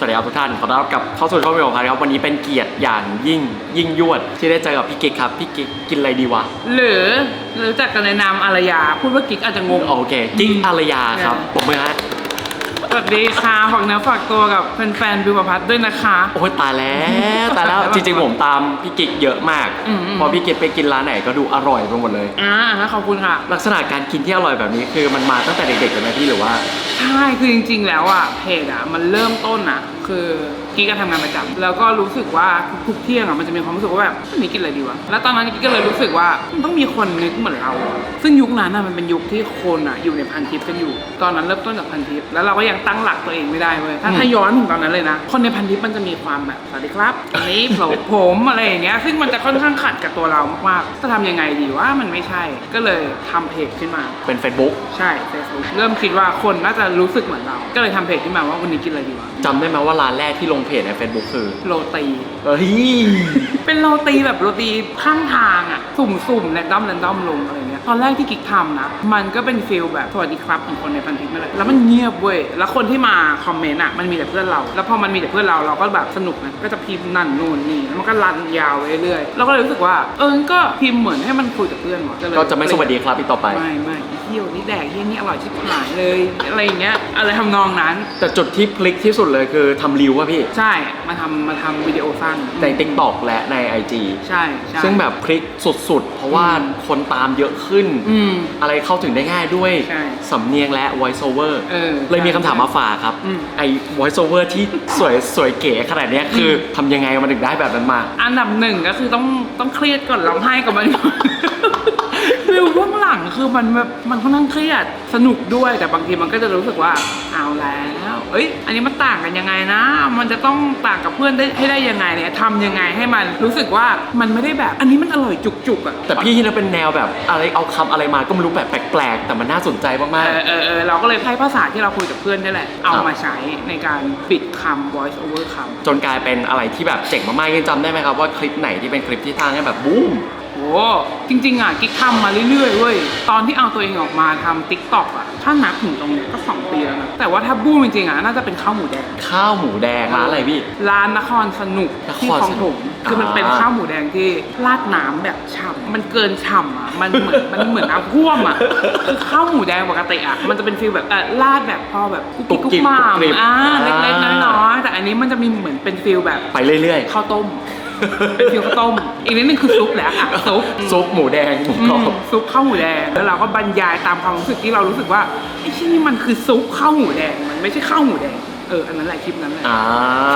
สวัสดีครับทุกท่านขอต้อนรับกลับเข้าสู่ช่องวิวของครับวันนี้เป็นเกียรติอย่างยิ่งยิ่งยวดที่ได้เจอกับพี่กิ๊กครับพี่กิ๊กกินอะไรดีวะหรือรู้จักกันในนามอารยา พูดว่ากิ๊กอาจจะงงโอเคกิ๊กอารยาครับผมมือฮะ สวัสดีค่ะฝากเนื้อฝากตัวกับแฟนๆบิวประพัฒน์ด้วยนะคะ โอ้ยตายแล้วตายแล้วจริงๆผมตามพี่กิ๊กเยอะมากอืมอืม พอพี่กิ๊กไปกินร้านไหนก็ดูอร่อยไปหมดเลย อ่าขอบคุณค่ะ ลักษณะการกินที่อร่อยแบบนี้คือมันมาตั้งแต่เด็กๆเลยไหมพี่หรือว่า ใช่ คือจริงๆ แล้วอะ เพจอะ มันเริ่มต้นอะ คือกิ๊กก็ทำงานประจำแล้วก็รู้สึกว่าทุกๆเที่ยงอะมันจะมีความรู้สึกว่าแบบวันนี้กินอะไรดีวะแล้วตอนนั้นกิ๊กก็เลยรู้สึกว่ามันต้องมีคนนึกเหมือนเราอะซึ่งยุคนั้นอะมันเป็นยุคที่คนอะอยู่ในพันทิปกันอยู่ ตอนนั้นเริ่มต้นจากพันทิปแล้วเราก็ยังตั้งหลักตัวเองไม่ได้เว้ยถ้าถ้าย้อนถึงตอนนั้นเลยนะ คนในพันทิปมันจะมีความแบบสวัสดีครับวันนี้ผมผมอะไรอย่างเงี้ยซึ่งมันจะค่อนข้างขัดกับตัวเรามากๆจะทำยังไงดีว่ามันไม่ใช่ก็เลยทำเพจขึ้นมา เป็น Facebook ใช่ Facebook เริ่มคิดว่าคนน่าจะรู้สึกเหมือนเรา ก็เลยทำเพจขึ้นมาว่าวันนี้กินอะไรดีวะจำได้ไหมว่าร้านแรกที่ลงเพจใน Facebook คือโรตีเฮ้ยเป็นโรตีแบบโรตีข้างทางอะ สุ่มๆแรนดอมแรนดอมลงอะไรเงี้ย ตอนแรกที่กิ๊กทำนะ มันก็เป็นฟิลแบบสวัสดีครับของคนในพันทิปนั่นแหละแล้วมันเงียบเว้ยแล้วคนที่มาคอมเมนต์อะมันมีแต่เพื่อนเรา แล้วพอมันมีแต่เพื่อนเราเราก็แบบสนุกนะก็จะพิมพ์นั่นนู่นนี่แล้วมันก็รันยาวไปเรื่อยๆเราก็เลยรู้สึกว่า เออก็พิมพ์เหมือนให้มันคุยกับเพื่อนว่ะเลยก็จะไม่สวัสดีครับอีกต่อไป ไม่ไม่เที่ยวนี่แดกเที่ยนี่อร่อยชิบหายเลยอะไรอย่างเงี้ยอะไรทำนองนั้น แต่จุดที่พลิกที่สุดเลยคือทำรีวว่าพี่ ใช่มาทำมาทำวิดีโอสั้นใน TikTok และใน IG ใช่ใช่ซึ่งแบบพลิกสุดๆเพราะว่าอืมคนตามเยอะขึ้น อืม อะไรเข้าถึงได้ง่ายด้วยใช่สำเนียงและ voice over เออเลยมีคำถามมาฝากครับ อืม ไอ้ voice over ที่สวยสวยเก๋ขนาดเนี้ยคือทำยังไงมันถึงได้แบบนั้นมา อันดับหนึ่งก็คือต้องต้องเครียดก่อนร้องไห้กับมันก่อน วิวเบื้องหลังคือมันแบบมันค่อนข้างเครียดสนุกด้วยแต่บางทีมันก็จะรู้สึกว่าเอาแล้วเอ้ย อันนี้มันต่างกันยังไงนะ มันจะต้องต่างกับเพื่อนได้ให้ได้ยังไงเนี่ยทำยังไงให้มันรู้สึกว่ามันไม่ได้แบบ อันนี้มันอร่อยจุกๆอะแต่พี่ที่เราเป็นแนวแบบอะไรเอาคำอะไรมาก็ไม่รู้แบบแปลกๆ แต่มันน่าสนใจมากเออเออเออเราก็เลยใช้ภาษาที่เราคุยกับเพื่อนนี่แหละ เอาครับมาใช้ในการปิดคำ voice over คำ ๆ จนกลายเป็นอะไรที่แบบเจ๋งมากๆยังจำได้ไหมครับว่าคลิปไหนที่เป็นคลิปที่ทางให้แบบบูม โอ้จริงๆอะกิ๊กทำมาเรื่อยๆเว้ยตอนที่เอาตัวเองออกมาทำติ๊กต็อกอะถ้านับถึงตรงเนี้ยก็2ปีแล้วนะแต่ว่าถ้าบูมจริงๆอะน่าจะเป็นข้าวหมูแดงข้าวหมูแดงร้านอะไรพี่ ร้านนครสนุกนครที่คลองถมสนุกคือมันเป็นอ่าข้าวหมูแดงที่ราดน้ำแบบฉ่ำมันเกินฉ่ำอะมันเหมือนมันเหมือนน้ำท่วมอะคือข้าวหมูแดงปกติอะมันจะเป็นฟีลแบบเออราดแบบพอแบบกุ๊กกิ๊กกุ๊กมามอ่าเล็กๆน้อยๆแต่อันนี้มันจะมีเหมือนเป็นฟีลแบบไปเรื่อยข้าวต้ม เป็นฟิวข้าวต้ม อีกนิดนึงคือซุปแหละอะซุปๆซุปหมูแดงหมูอืกรอมบซุปข้าวหมูแดง แล้วเราก็บรรยายตามความรู้สึกที่เรารู้สึกว่าไอ้ที่นี่มันคือซุปข้าวหมูแดง มันไม่ใช่ข้าวหมูแดง เออ อันนั้นแหละคลิปนั้นแหละอ่า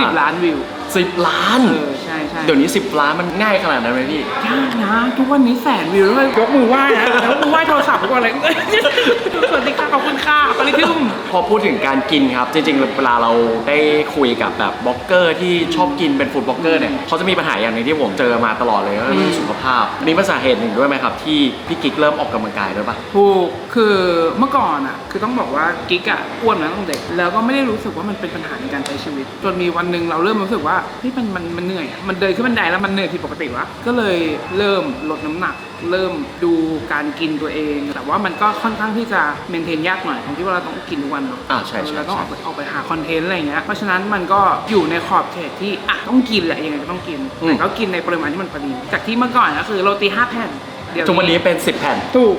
สิบล้านวิวสิบล้าน เออใช่ ใช่ เดี๋ยวนี้ 10 ล้านมันง่ายขนาดนั้นไหมพี่ ยากนะทุกวันนี้แสนวิวแล้วยกมือไหว้นะยกมือไหว้โทรศัพท์ทุกวันเลยสวัสดีค่ะขอบคุณค่ะปริทึม พอพูดถึงการกินครับ จริงๆ เวลาเราได้คุยกับแบบบล็อกเกอร์ที่ชอบกินเป็นฟู้ดบล็อกเกอร์เนี่ยเขาจะมีปัญหาอย่างหนึงที่ผมเจอมาตลอดเลยก็คือเรื่องสุขภาพอันนี่เป็นสาเหตุหนึ่งด้วยไหมครับ ที่พี่กิ๊กเริ่มออกกำลังกายด้วยปะ ถูกคือเมื่อก่อนอะ คือต้องบอกว่ากิ๊กอะอ้วนมาตั้งแต่เด็ก แล้วก็ไม่ได้รู้สึกว่ามันเป็นปัญหาในการใช้ชีวิต จนมีวันหนึ่งเราเริ่มรู้สึกว่าเฮ้ยมันมันมันเหนื่อยอะมันเดินขึ้นบันไดแล้วมันเหนื่อยผิดปกติวะก็เลยเริ่มลดน้ำหนัก เริ่มดูการกินตัวเอง แต่ว่ามันก็ค่อนข้างที่จะเมนเทนยากหน่อยตรงที่ว่าเราต้องกินทุกวันเนาะอ่าใช่ใช่เราต้องออกใช่ไปออกไปหาคอนเทนต์อะไรอย่างเงี้ยเพราะฉะนั้นมันก็อยู่ในขอบเขตที่อะต้องกินแหละยังไงก็ต้องกินแต่ก็กินในปริมาณที่มันพอดีจากที่เมื่อก่อนก็คือโรตีห้าแผ่น เดี๋ยวทุกวันนี้เป็น 10 แผ่น ถูก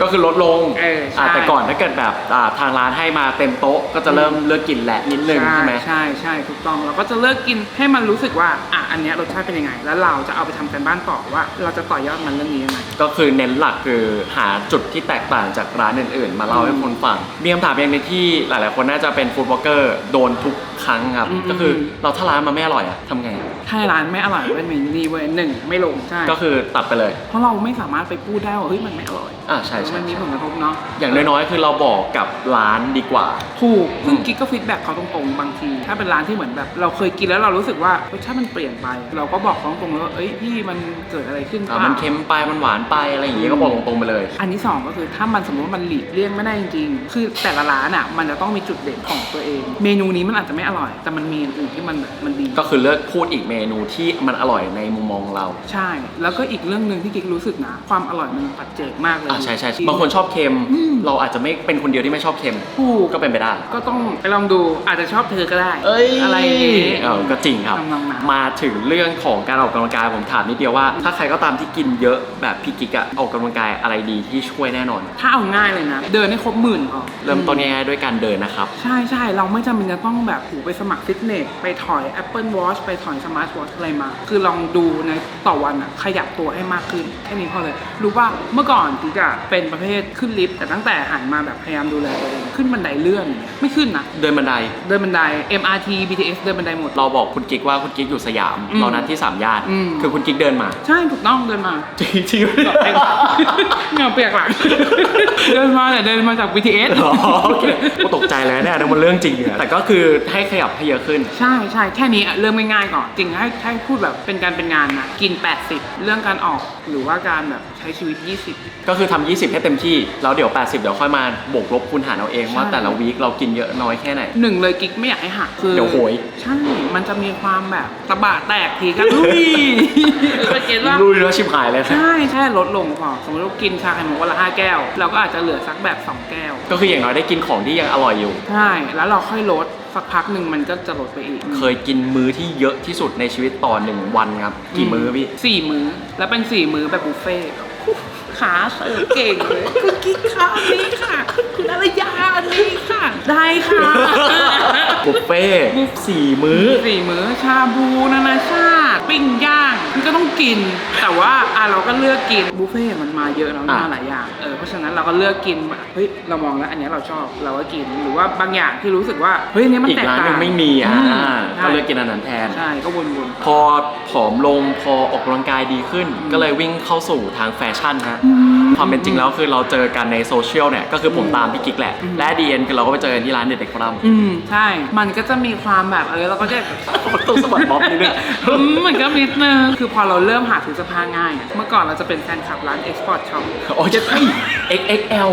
ก็คือลดลงเออใช่อ่าแต่ก่อนถ้าเกิดแบบอ่าทางร้านให้มาเต็มโต๊ะก็จะเริ่มเลิกกินแหละนิดนึงใช่ไหม ใช่ใช่ถูกต้องเราก็จะเลิกกินให้มันรู้สึกว่าอะอันเนี้ยรสชาติเป็นยังไง แล้วเราจะเอาไปทำกันบ้านต่อว่า เราจะต่อยอดมันเรื่องนี้ยังไง ก็คือเน้นหลักคือหาจุดที่แตกต่างจากร้านอื่นๆ มาเล่าให้คนฟังมีคำถามอย่างหนึงที่หลายๆ คนน่าจะเป็นฟู้ดบล็อกเกอร์โดนทุก ครั้งครับ อืม ก็คือเราถ้าร้านมันไม่อร่อยอะทำไงถ้าร้านไม่อร่อยเป็นเมนูดีเว้ยหนึ่งไม่ลงใช่ก็คือตัดไปเลย เพราะเราไม่สามารถไปพูดได้ว่าเฮ้ยมันไม่อร่อยอ่าใช่ใช่มันมีผลกระทบเนาะอย่างน้อยๆคือเราบอกกับร้านดีกว่า ถูกซึ่งอืมกิ๊กก็ฟีดแบ็กเขาตรงๆบางที ถ้าเป็นร้านที่เหมือนแบบ เราเคยกินแล้วเรารู้สึกว่ารสชาติมันเปลี่ยนไป เราก็บอกเขาตรงๆเลยว่าเอ้ยพี่มันเกิดอะไรขึ้นอ่าปล่า มันเค็มไป มันหวานไป อะไรอย่างเงี้ยก็บอกตรงๆไปเลย อันที่สองก็คือถ้ามันสมมติว่ามันหลีกเลี่ยงไม่ได้จริงๆ คือแต่ละร้านอะมันจะต้องมีจุดเด่นของตัวเอง เมนูนี้มันอาจจะไม่อร่อย แต่มันมีอย่างอื่นที่มันแบบมันดี ก็คือเลือกพูดอีกเมนูที่มันอร่อยในมุมมองเรา ใช่ แล้วก็อีกเรื่องหนึ่งที่กิ๊กรู้สึกนะ ความอร่อยมันปัจเจกมากเลยอ่าใช่ใช่บางคนชอบเค็มอืมเราอาจจะไม่เป็นคนเดียวที่ไม่ชอบเค็มถูกก็เป็นไปได้ ก็ต้องไปลองดูอาจจะชอบเธอก็ได้ เอ้ยอะไรอย่างงี้เออก็จริงครับ ทำนองนั้น มาถึงเรื่องของการออกกำลังกายผมถามนิดเดียวว่า ถ้าใครก็ตามที่กินเยอะแบบพี่กิ๊กอะออกกำลังกายอะไรดีที่ช่วยแน่นอน ถ้าเอาง่ายเลยนะ เดินให้ครบหมื่นพอเริ่มต้นง่ายๆด้วยการเดินนะครับ ใช่ใช่เราไม่จำเป็นจะต้องแบบหูไปสมัครฟิตเนส ไปถอย Apple Watch ไปถอย Smart Watch อะไรมา คือลองดูในต่อวันอะขยับตัวให้มากขึ้น แค่นี้พอเลย รู้ว่าเมื่อก่อนกิ๊กอะเป็นประเภทขึ้นลิฟต์ แต่ตั้งแต่หันมาแบบพยายามดูแลตัวเอง ขึ้นบันไดเลื่อนอย่างเงี้ยไม่ขึ้นนะ เดินบันได เดินบันได MRT BTS เดินบันไดหมด เราบอกคุณกิ๊กว่าคุณกิ๊กอยู่สยาม อืมเรานัดที่สามย่าน อืม คือคุณกิ๊กเดินมา ใช่ถูกต้องเดินมา จริงจริงเหงื่อเปียกเหงื่อเปียกหลัง เดินมาเนี่ยเดินมาจาก BTS อ๋อโอเคก็ตกใจเลยเนี่ยนั่นมันเรื่องจริงอะแต่ก็คือให้ขยับให้เยอะขึ้น ใช่ใช่แค่นี้อะเริ่มง่ายๆก่อนจริงให้ให้พูดแบบเป็นการเป็นงานนะกิน 80 เรื่องการออกหรือว่าการแบบใช้ชีวิต 20 ก็คือทำ20 ให้เต็มที่ แล้วเดี๋ยว 80 เดี๋ยวค่อยมาบวกลบคูณหารเอาเองใช่ว่าแต่ละวีคเรากินเยอะน้อยแค่ไหน หนึ่งเลยกิ๊กไม่อยากให้หักคือเดี๋ยวโหย ใช่มันจะมีความแบบตะบะแตกทีกันลุยเข้าใจว่า ลุยแล้วชิบหายเลยนะใช่ใช่ลดลงพอสมมติว่ากินชาไข่มุกวันละห้าแก้ว เราก็อาจจะเหลือสักแบบสองแก้ว ก็คืออย่างน้อยได้กินของที่ยังอร่อยอยู่ ใช่ แล้วเราค่อยลด สักพักหนึ่งมันก็จะลดไปอีกเคยกินมื้อที่เยอะที่สุดในชีวิตต่อหนึ่งวันครับ กี่มื้อพี่สี่มื้อ แล้วเป็นสี่มื้อแบบบุฟเฟ่ต์ขาเสิร์ฟเก่งเลยคุณกิ๊กค่ะอันนี้ค่ะ คุณอารยาอันนี้ค่ะ ได้ค่ะบุฟเฟ่ต์สี่มื้อสี่มื้อชาบูนานาชาติปิ้งย่าง มันก็ต้องกิน แต่ว่าอะเราก็เลือกกินบุฟเฟ่ต์มันมาเยอะแล้วอะ มาหลายอย่างเออเพราะฉะนั้นเราก็เลือกกินแบบเฮ้ยเรามองแล้วอันเนี้ยเราชอบเราก็กินหรือว่าบางอย่างที่รู้สึกว่าเฮ้ยอันเนี้ยมันอีกแตกร้านต่างหนึงไม่มีอ่ามก็ใช่เลยกินอันนั้นแทน ใช่ก็วนพอผอมลงพอออกกำลังกายดีขึ้น ก็เลยวิ่งเข้าสู่ทางแฟชั่นฮะๆอืมความเป็นจริงแล้วคือเราเจอกันในโซเชียลเนี่ย ก็คือผมอืมตามพี่กิ๊กแหละ อืม และดีเอ็นคือเราก็ไปเจอกันที่ร้านเด็ดเด็กฝรั่งอืมใช่ มันก็จะมีความแบบเออเราก็จะ ต้องสะบัดบ๊อบนิดนึง อืมมันก็นิดนึงคือพอเราเริ่มหาซื้อเสื้อผ้าง่ายอะเมื่อก่อนเราจะเป็นแฟนคลับร้าน Export Shop โอ้ยจะใช่ XXL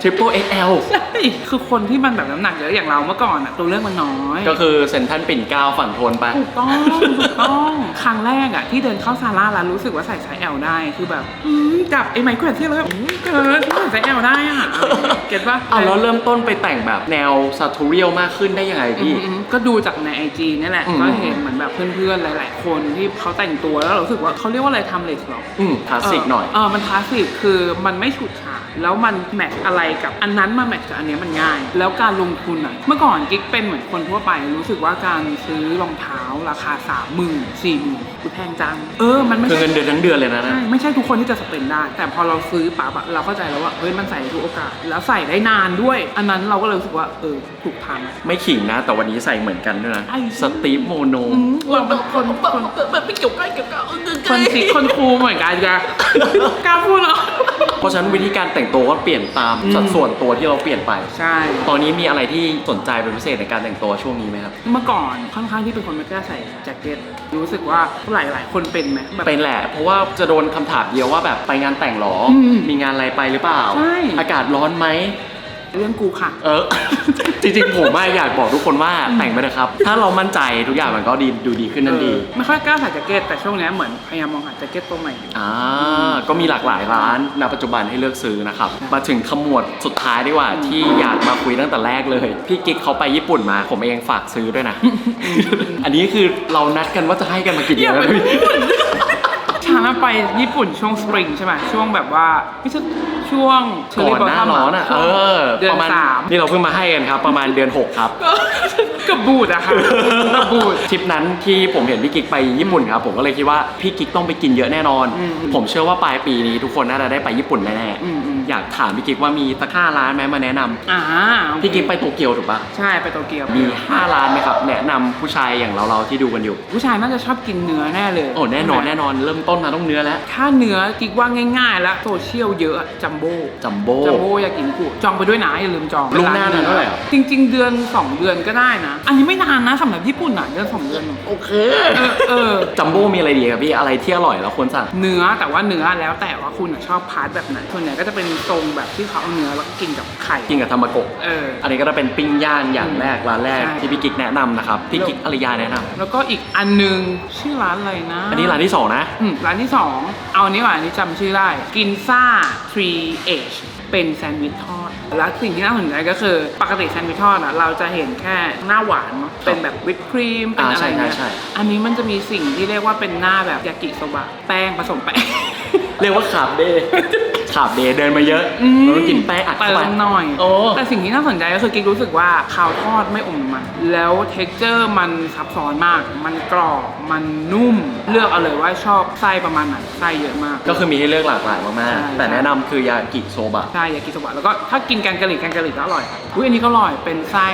Triple XL ใช่คือคนที่มันแบบน้ำหนักเยอะอย่างเราเมื่อก่อนอะตัวเลือกมันน้อยก็คือเซ็นทรัลปิ่นเกล้าฝั่งทนไปถูกต้องถูกต้องครั้งแรกอะที่เดินเข้าซาร่าแล้วรู้สึกว่าใส่ไซส์ L ได้คือแบบอืมจับไอ้ไมค์แขวนเที่ยวแล้วแบบอืมเกินใส่ไซส์ L ได้อะเก็ตปะ เอาแล้วเริ่มต้นไปแต่งแบบแนวซาทูเรียลมากขึ้นได้ยังไงอืพี่มอืมก็ดูจากในไอจีนี่แหละ อืมก็เห็นเหมือนแบบเพื่อนๆ หลาย ๆ คนที่เขาแต่งตัวแล้วเรารู้สึกว่าเขาเรียกว่าอะไรทำเลสหรออืมคลาสสิกหน่อย เออมันคลาสสิกคือมันไม่ฉูดฉาดแล้วมันแมทช์อะไรกับอันนั้นมาแมทช์กับอันเนี้ยมันง่าย แล้วการลงทุนอะ เมื่อก่อนกิ๊กเป็นเหมือนคนทั่วไป รู้สึกว่าการซื้อรองเท้าราคาสามหมื่นสี่หมื่น แพงจัง เออ มันไม่คือใช่เงินเดือนทั้งเดือนเลยนะนะ ใช่ไม่ใช่ทุกคนที่จะสเปนได้ แต่พอเราซื้อปั๊บอะเราเข้าใจแล้วว่าเฮ้ยมันใส่ได้ทุกโอกาส แล้วใส่ได้นานด้วย อันนั้นเราก็เลยรู้สึกว่าเออถูกทาง ไม่ขิงนะ แต่วันนี้ใส่เหมือนกันด้วยนะ ไอ้ สตีฟโมโนอืมเราเป็นคนคนแบบไม่เกี่ยวกันเกี่ยวกันคนซิกคนคูลเหมือนกันจ้ะกล้าพูดเหรอเพราะฉะนั้นวิธีการแต่งตัวก็เปลี่ยนตามอืมสัดส่วนตัวที่เราเปลี่ยนไป ใช่ ตอนนี้มีอะไรที่สนใจเป็นพิเศษในการแต่งตัวช่วงนี้ไหมครับ เมื่อก่อนค่อนข้างที่เป็นคนไม่กล้าใส่แจ็คเก็ตรู้สึกว่าหลายหลายๆคนเป็นไหมแบบ เป็นแหละ เพราะว่าจะโดนคำถามเดียวว่าแบบไปงานแต่งหรอ อืมมีงานอะไรไปหรือเปล่า ใช่ อากาศร้อนไหม เรื่องกูค่ะ เออ จริงๆ ผมอะอยากบอกทุกคนว่าแต่งไปนะครับ ถ้าเรามั่นใจทุกอย่างมันก็ดีดูดีขึ้นนั่นดีเออไม่ค่อยกล้าใส่แจ็คเก็ตแต่ช่วงเนี้ยเหมือนพยายามมองหาแจ็คเก็ตตัวใหม่อยู่ อ่า ก็มีหลากหลายร้านณปัจจุบันให้เลือกซื้อนะครับ มาถึงขมวดสุดท้ายดีกว่า ที่อยากมาคุยตั้งแต่แรกเลย พี่กิ๊กเขาไปญี่ปุ่นมา ผมเองฝากซื้อด้วยนะ อันนี้คือเรานัดกันว่าจะให้กันมากี่เดือนแล้วพี่ ฉันอะไปญี่ปุ่นช่วงสปริงใช่ไหมช่วงแบบว่าไม่ใช่ ช่วงก่อนหน้าร้อนอะ เออเดือปนระมาณสามนี่เราเพิ่งมาให้กันครับ ประมาณเดือนหกครับก็กับบูดอะค่ะกับบูด ทริปนั้นที่ผมเห็นพี่กิ๊กไปญี่ปุ่นครับ ผมก็เลยคิดว่าพี่กิ๊กต้องไปกินเยอะแน่นอน อืมผมเชื่อว่าปลายปีนี้ทุกคนน่าจะได้ไปญี่ปุ่นแน่อืมอืม ๆอยากถามพี่กิ๊กว่ามีสักห้าร้านไหมมาแนะนำอ่าโอเคพี่กิ๊กไปโตเกียวถูกปะใช่ไปโตเกียว มี5ร้านไหมครับ แนะนำผู้ชายอย่างเราเราๆที่ดูกันอยู่ผู้ชายน่าจะชอบกินเนื้อแน่เลยโอ้แน่นอนใช่ไหมแน่นอนเริ่มต้นมาต้องเนื้อแล้ว ถ้าเนื้อกิ๊กว่าง่ายๆ แล้วโซเชียลเยอะอะจำโบ้จัมโบ้ จัมโบ้ยากินิกุจองไปด้วยนะอย่าลืมจองล่วงหน้านานเท่าไหร่อะจริง ๆ เดือน 2 เดือนก็ได้นะ อันนี้ไม่นานนะสำหรับญี่ปุ่นอะเดือน2เดือนโอเคเออเออ จัมโบ้มีอะไรดีครับพี่อะไรที่อร่อยแล้วควรสั่ง เนื้อแต่ว่าเนื้อแล้วแต่ว่าคุณอะชอบพาร์ทแบบไหนส่วนใหญ่ก็จะเป็นทรงแบบที่เขาเอาเนื้อแล้วก็กินกับไข่กินกับธรรมโกะเออ อันนี้ก็จะเป็นปิ้งย่างอย่างแรกร้านแรกใช่ ที่พี่กิ๊กแนะนำนะครับพี่กิ๊กอริยาแนะนำแล้วก็อีกอันหนึงชื่อร้านอะไรนะอันนี้ร้านที่สองนะ อืมร้านที่2เอาอันนี้ก่อนอันนี้จำชื่อได้กินซ่า 3H เป็นแซนด์วิชทอด แล้วสิ่งที่น่าสนใจก็คือ ปกติแซนด์วิชทอดอะเราจะเห็นแค่หน้าหวานเนอะเป็นแบบวิปครีม เป็นอ่าอะไรใช่ใช่เงี้ยใช่ อันนี้มันจะมีสิ่งที่เรียกว่าเป็นหน้าแบบยากิโซบะ แป้งผสมแป้ง เรียกว่าขาบเดย์ขาบเดย์เดินมาเยอะอืม เราต้องกินแป้งอัดเข้าเติไป มหน่อย โอ้ แต่สิ่งที่น่าสนใจก็คือกิ๊กรู้สึกว่าข้าวทอดไม่อมน้ำมัน แล้วเท็กเจอร์มันซับซ้อนมาก มันกรอบ มันนุ่ม เลือกเอาเลยว่าชอบไส้ประมาณไหน ไส้เยอะมาก ก็คือมีให้เลือกหลากหลายมากใช่ ๆ แต่แนะนำคือยากิโซบะ ใช่ยากิโซบะแล้วก็ถ้ากินแกงกะหรี่แกงกะหรี่ก็อร่อยอุ้ยอันนี้ก็อร่อย เป็นไส้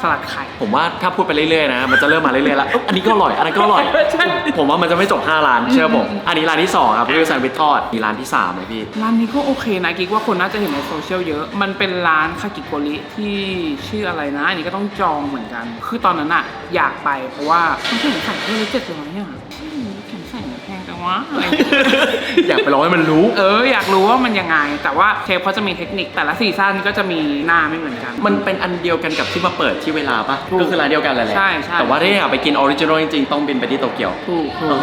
สลัดไข่ ผมว่าถ้าพูดไปเรื่อยๆนะ มันจะเริ่มมาเรื่อยๆแล้วเอ้าอันนี้ก็อร่อย อันนั้นก็อร่อย ใช่ผมว่ามันจะไม่จบ 5 ร้านเชื่อผมอืมอันนี้ร้านที่ 2 ครับคือแซนด์วิชทอดมีร้านที่3เลยพี่ ร้านนี้ก็โอเคนะกิ๊กว่าคนน่าจะเห็นในโซเชียลเยอะ มันเป็นร้านคากิโกริที่ชื่ออะไรนะ อันนี้ก็ต้องจองเหมือนกัน คือตอนนั้นอะอยากไปเพราะว่ามันเห็นใส่เพื่อเจ็ดร้อยอะอืมเห็นใส่แพงจัง วะอะไรอย่างเงี้ยอยากไปลองให้มันรู้ เอออยากรู้ว่ามันยังไง แต่ว่าเชฟเขาจะมีเทคนิคแต่ละซีซั่นก็จะมีหน้าไม่เหมือนกัน มันเป็นอันเดียวกันกับที่มาเปิดที่เวลาปะถูกก็คือร้านเดียวกันแหละใช่ใช่ แต่ว่าถ้าอยากไปกินออริจินอลจริงๆต้องบินไปที่โตเกียว ถูกถูก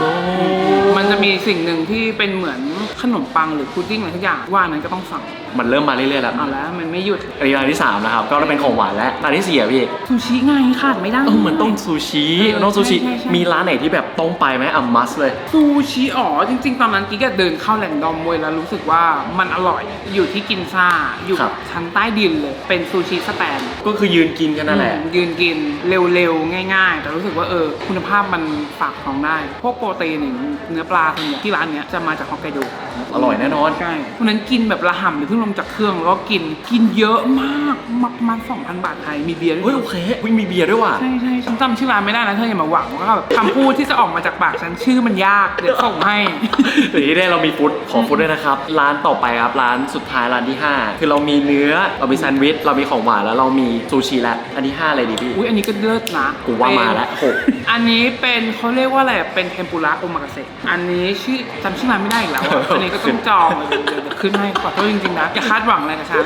มันจะมีสิ่งหนึ่งที่เป็นเหมือนขนมปังหรือพุดดิ้งอะไรทุกอย่างว่านั้นก็ต้องสั่ง มันเริ่มมาเรื่อยๆแล้ว เอาแล้วมันไม่หยุดอันนี้ร้านที่สามนะครับก็จะเป็นของหวานแล้วร้านที่สี่อะพี่ซูชิไงขาดไม่ได้ เออเหมือนต้องซูชิเออต้องซูชิใช่ใช่ใช่ มีร้านไหนที่แบบต้องไปไหมอะมัสเลย ซูชิอ๋อจริง ๆ ตอนนั้นกิ๊กก็เดินเข้าแหล่งดอมเวยแล้วรู้สึกว่ามันอร่อยอยู่ที่กินซ่าอยู่ครับ ชั้นใต้ดินเลย เป็นซูชิสแตนก็คือยืนกินกันนั่นแหละ อืมยืนกินเร็วๆ ง่าย ๆ แต่รู้สึกว่าเออ คุณภาพมันฝากท้องได้ พวกโปรตีนอย่างเนื้อปลาส่วนใหญ่ที่ร้านเนี้ยจะมาจากฮอกไกโด อร่อยแน่นอน ใช่วันนั้นกินแบบระห่ำหรือเพิ่งลงจากเครื่องแล้วก็กินกินเยอะมากมาประมาณ2,000 บาทไทยมีเบียร์ด้เฮ้วยยโอเควิ่งมีเบียร์ด้วยว่ะ ใช่ใช่ฉันจำชื่อร้านไม่ได้นะเธออย่ามาหวังว่าแบบคำพูดที่จะออกมาจากปากฉันชื่อมันยากเดี๋ยวส่งให้เดี๋ยวนี้ได้เรามีฟุตขอฟุตด้วยนะครับ ร้านต่อไปครับ ร้านสุดท้ายร้านที่ 5 คือเรามีเนื้อ เรามีแซนด์วิช เรามีของหวานแล้วเรามีซูชิแล้ว อันที่5เลยดีพี่ อุ้ยอันนี้ก็เลิศนะกูว่ามาแล้วหก อันนี้เป็นเขาเรียกว่าอะไรเป็นเทมปุระโอมากาเสะอันนี้ชื่อจำชื่อร้านไม่ได้อีกแล้วอะอันนี้ก็ต้องจองเดี๋ยวเดี๋ยวเดี๋ยวขึ้นให้ขอโทษจริงๆนะอย่าคาดหวังอะไรกับฉัน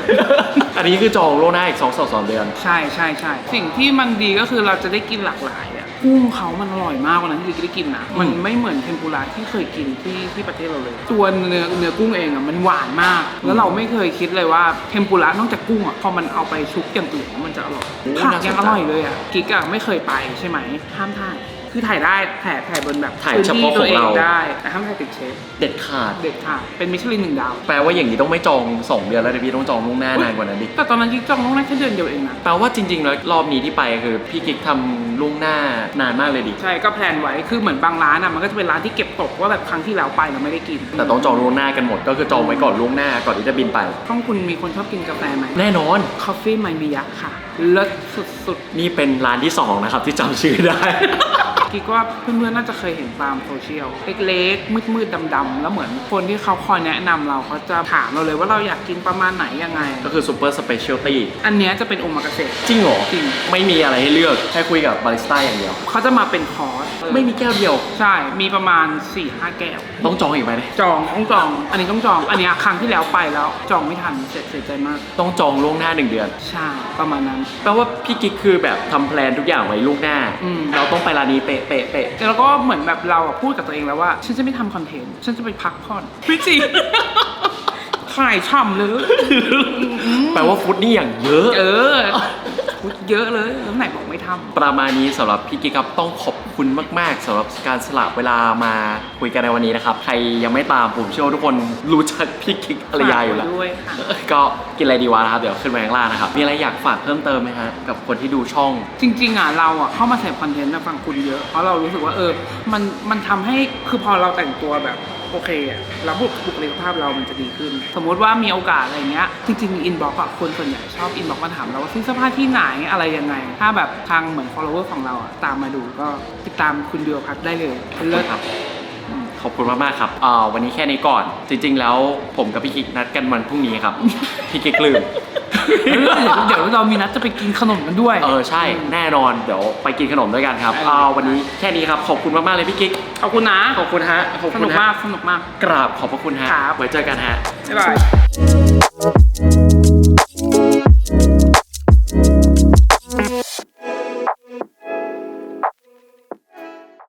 อันนี้คือจองล่วงหน้าอีก2องสองเดือน ใช่ใช่ใช่สิ่งที่มันดีก็คือเราจะได้กินหลากหลายอะกุ้งเขามันอร่อยมากวันนั้นที่ได้กินนะมันไม่เหมือนเทมปุระที่เคยกินที่ที่ประเทศเราเลย ตัวเนื้อเนื้อกุ้งเองอะมันหวานมาก แล้วเราไม่เคยคิดเลยว่าเทมปุระนอกจากกุ้งอะพอมันเอาไปชุบอย่างอื่นมันจะอร่อยโอ้ผักน่าสนใจ ยังอร่อยเลยอะกิ๊กอะไม่เคยไปใช่ไหมห้ามถ่าย คือถ่ายได้ถ่ายถ่ายบนแบบถ่ายพื้นเฉที่พาะตัวเอของงเรา ได้แต่ห้ามถ่ายติดเชฟเด็ดขาด เด็ดขาดเป็นมิชลินหนึ่งดาว แปลว่าอย่างนี้ต้องไม่จอง 2 เดือนแล้วเดี๋ยวพี่ต้องจองล่วงหน้านานกว่านั้นดิแต่ตอนนั้นกิ๊กจองล่วงหน้าแค่เดือนเดียวเองนะแปลว่าจริงๆแล้วรอบนี้ที่ไปคือพี่กิ๊กทำล่วงหน้านานมากเลยดิ ใช่ก็แพลนไว้คือเหมือนบางร้านอะมันก็จะเป็นร้านที่เก็บตกว่าแบบครั้งที่แล้วไปเราไม่ได้กินแต่ต้องจองล่วงหน้ากันหมด ก็คือจองไว้ก่อนล่วงหน้าก่อนที่จะบินไปห้องคุณมีคนชอบกินกาแฟไหม แน่นอนคอฟฟี่ไมมิยะค่ะเลิศสุดนี่เป็นร้านที่สองนะครับที่จำชื่อได้ๆ กิ๊กว่าเพื่อนๆน่าจะเคยเห็นตามโซเชียลเล็กๆมืดๆดำๆแล้วเหมือนคนที่เขาคอยแนะนำเราเขาจะถามเราเลยว่าเราอยากกินประมาณไหนยังไง ก็คือซูเปอร์สเปเชียลตี้อันเนี้ยจะเป็นโอมากาเสะจริงเหรอจริงไม่มีอะไรให้เลือกแค่คุยกับบาริสต้าอย่างเดียวเขาจะมาเป็นคอร์สไม่มีแก้วเดียว ใช่มีประมาณ4ี่ห้าแก้วต้องจองอีกไหมเนี่ยจองต้องจอง อันนี้ต้องจอง อันเนี้ยครั้งที่แล้วไปแล้วจองไม่ทันเสียเสียใจมาก ต้องจองล่วงหน้าหนึ่งเดือนใช่ประมาณนั้นแปลว่าพี่กิ๊กคือแบบทำแพลนทุกอย่างไว้ล่วงหน้าอืมเราต้องไปร้านนี้เป๊ะเป๊ะเป๊ะแล้วก็เหมือนแบบเราอะพูดกับตัวเองแล้วว่า ฉันจะไม่ทำคอนเทนต์ ฉันจะไปพักผ่อนไม่จริงถ่ายช่ำเลย แปลว่าฟุตนี่อย่างเยอะ เออพูด เยอะเลยแล้วไหนบอกไม่ทำ ประมาณนี้สำหรับพี่กิ๊กครับต้องขอบคุณมาก ๆสำหรับการสละเวลามาคุยกันในวันนี้นะครับ ใครยังไม่ตามผมเชื่อว่าทุกคนรู้จักพี่กิ๊กภรรยาอยู่แล้วฝกได้วยค่ะ ก็กินอะไรดีวะนะครับ เดี๋ยวขึ้นมาข้างล่างนะครับ มีอะไรอยากฝากเพิ่มเติมไหมฮะกับคนที่ดูช่อง จริงๆอะเราอะเข้ามาเสพคอนเทนต์นะฟังคุณเยอะ เพราะเรารู้สึกว่าเออมันมันทำให้คือพอเราแต่งตัวแบบ โอเคอะแล้วบุคลิกภาพเรามันจะดีขึ้น สมมุติว่ามีโอกาสอะไรเงี้ย จริงๆอินบ็อกอะคนส่วนใหญ่ชอบอินบ็อกมาถามเราว่าซื้อเสื้อผ้าที่ไหนอะไรยังไง ถ้าแบบทางเหมือน follower ของเราอะตามมาดูก็ติดตามคุณเดียวพัทได้เลยเลิศครับอืมขอบคุณมากๆครับเอ่อวันนี้แค่นี้ก่อน จริง ๆ แล้วผมกับพี่กิ๊กนัดกันวันพรุ่งนี้ครับ พี่กิ๊กลืม เออเดี๋ยวเดี๋ยวเรามีนัดจะไปกินขนมกันด้วย เออใช่แน่นอนเดี๋ยวไปกินขนมด้วยกันครับได้เลยเอาวันนี้แค่นี้ครับขอบคุณมากๆเลยพี่กิ๊กขอบคุณนะขอบคุณฮะขอบสคุนุณกฮะมากสนุกมาก กราบขอบพระคุณฮะครับ ไว้เจอกันฮะ บ๊ายบาย